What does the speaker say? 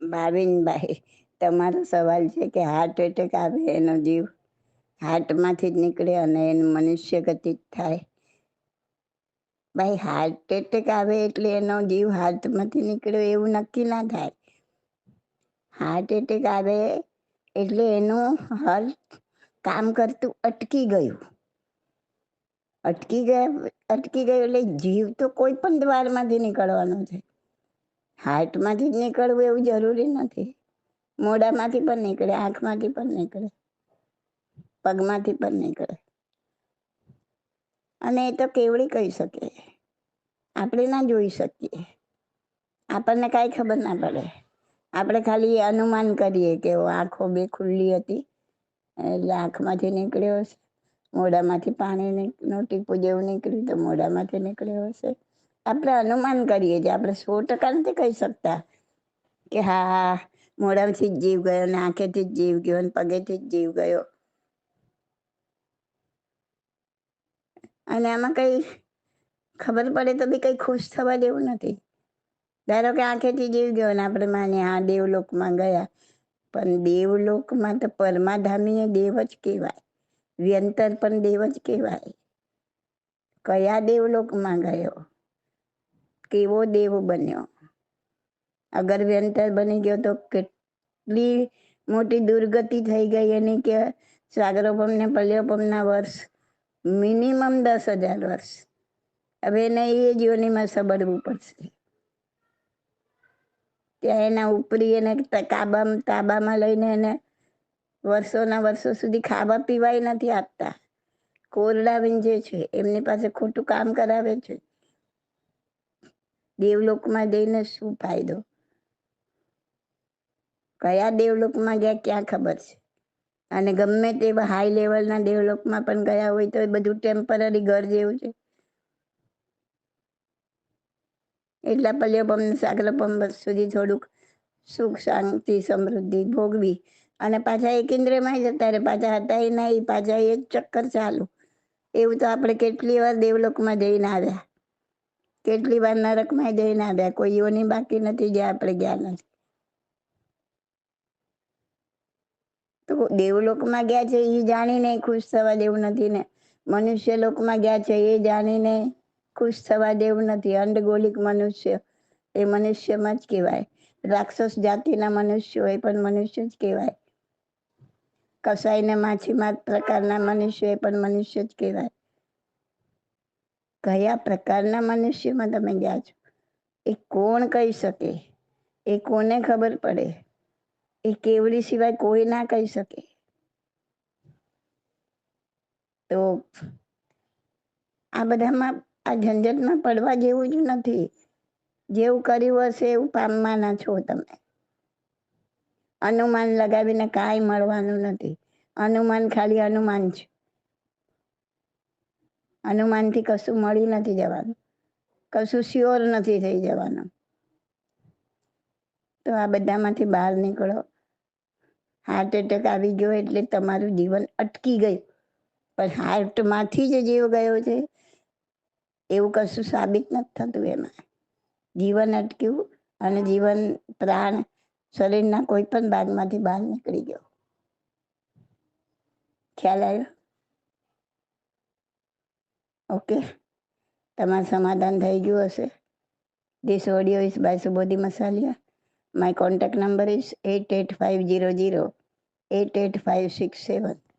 ભાવિનભાઈ તમારો સવાલ છે કે હાર્ટ એટેક આવે એનો જીવ હાર્ટમાંથી જ નીકળે અને એનું મનુષ્ય ગતિ થાય. ભાઈ હાર્ટ એટેક આવે એટલે એનો જીવ હાર્ટમાંથી નીકળ્યો એવું નક્કી ના થાય. હાર્ટ એટેક આવે એટલે એનું હાર્ટ કામ કરતું અટકી ગયું. અટકી ગયા, અટકી ગયું એટલે જીવ તો કોઈ પણ દ્વારમાંથી નીકળવાનો છે. હાર્ટમાંથી જ નીકળવું એવું જરૂરી નથી. મોઢામાંથી પણ નીકળે, આંખમાંથી પણ નીકળે, પગમાંથી પણ નીકળે. અને એ તો કેવડી કહી શકે આપણે ના જોઈ શકીએ. આપણને કાંઈ ખબર ના પડે. આપણે ખાલી અનુમાન કરીએ કે આંખો બે ખુલ્લી હતી. એટલે આંખમાંથી નીકળ્યો હશે. મોઢામાંથી પાણીનું ટીપું જેવું નીકળ્યું તો મોઢામાંથી નીકળ્યો હશે. આપણે અનુમાન કરીએ છીએ. આપણે સો ટકા નથી કહી શકતા કે હા હા મોઢાથી જ જીવ ગયો ને આંખેથી જ જીવ ગયો ને પગેથી જ જીવ ગયો. અને આમાં કઈ ખબર પડે તો બી કઈ ખુશ થવા દેવું નથી. ધારો કે આંખેથી જીવ ગયો ને આપણે માનીએ હા, દેવલોકમાં ગયા. પણ દેવલોકમાં તો પરમાધામીએ દેવ જ કહેવાય. વ્યંતર પણ દેવ જ કહેવાય. કયા દેવલોકમાં ગયો? કેવો દેવ બન્યો? અગર વ્યંતર બની ગયો તો કેટલી મોટી દુર્ગતિ થઈ ગઈ એની કે સાગરોપમ ને પલ્યોપમના વર્ષ, મિનિમમ દસ હજાર વર્ષ. હવે એને એ જીવનીમાં સબડવું પડશે. ત્યાં એના ઉપરી એને કાબામાં તાબામાં લઈને એને વર્ષોના વર્ષો સુધી ખાવા પીવાય નથી આપતા. કોરડા જે છે, એમની પાસે ખોટું કામ કરાવે છે. દેવલોકમાં જઈને શું ફાયદો? કયા દેવલોકમાં ગયા ક્યાં ખબર છે? અને ગમે તેવા હાઈ લેવલના ડેવલપમાં પણ ગયા હોય તો એ બધું ટેમ્પરરી ઘર જેવું છે? એટલા પલ્યોપમ સાગરપમ સુધી થોડુંક સુખ, શાંતિ, સમૃદ્ધિ ભોગવી. અને પાછા એક ઇન્દ્રિયમાં જતા રહે પાછા હતા એ નહીં, પાછા એ ચક્કર ચાલુ. એવું તો આપણે કેટલી વાર દેવલોકમાં જઈને આવ્યા. કેટલી વાર નરકમાં જઈને આવ્યા કોઈ યોની બાકી નથી જ્યાં આપણે ગયા નથી. તો દેવલોકમાં ગયા છે એ જાણીને ખુશ થવા દેવું નથી ને. મનુષ્ય લોકમાં ગયા છે એ જાણીને ખુશ થવા દેવું નથી. અંડગોલિક મનુષ્ય, એ મનુષ્યમાં જ કહેવાય. રાક્ષસ જાતિના મનુષ્યો એ પણ મનુષ્ય જ કહેવાય. કસાઈ ને માછીમાર પ્રકારના મનુષ્ય એ પણ મનુષ્ય જ કહેવાય. કયા પ્રકારના મનુષ્યમાં તમે ગયા છો? એ કોણ કહી શકે? એ કોને ખબર પડે? એ કેવડી સિવાય કોઈ ના કહી શકે? તો આ બધામાં આ ઝંઝટમાં પડવા જેવું જ નથી. જેવું કર્યું હશે એવું પામવાના છો તમે. અનુમાન લગાવીને કાંઈ મળવાનું નથી. અનુમાન ખાલી અનુમાન છે. અનુમાનથી કશું મળી નથી જવાનું. કશું શ્યોર નથી થઈ જવાનું. તો આ બધામાંથી બહાર નીકળો. હાર્ટ એટેક આવી ગયો એટલે તમારું જીવન અટકી ગયું. પણ હાર્ટમાંથી જ જીવ ગયો છે. એવું કશું સાબિત નથી થતું એમાં. જીવન અટક્યું અને જીવન પ્રાણ શરીરના કોઈ પણ ભાગમાંથી બહાર નીકળી ગયો. ખ્યાલ આવ્યો? ઓકે તમારું સમાધાન થઈ ગયું હશે This audio is by Subodhi Masalia. My contact number is 88500 88567.